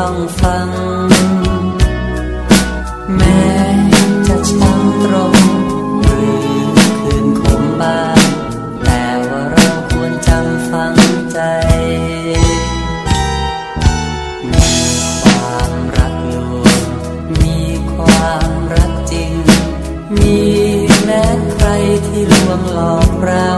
ต้องฟัง แม้จะช้ำตรงหรือคืนคมบาง แต่ว่าเราควรจำฟังใจมีความรักลวงมีความรักจริง มีแม้ใครที่ลวงหลอกเรา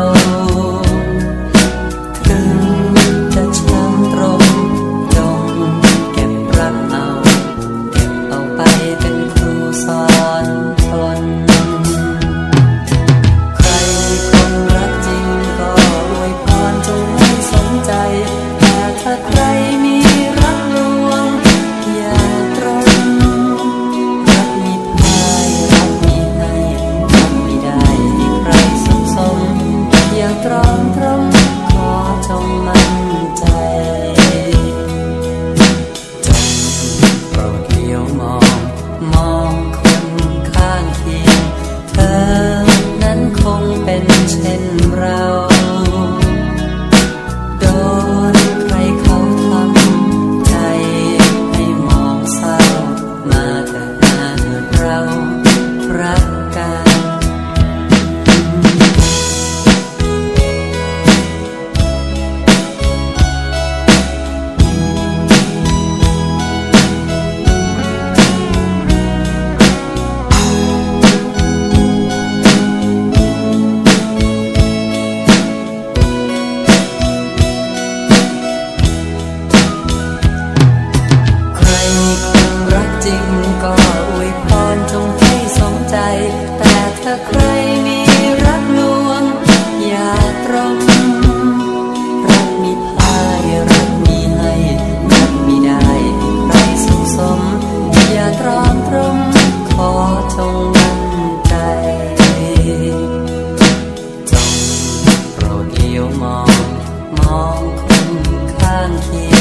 between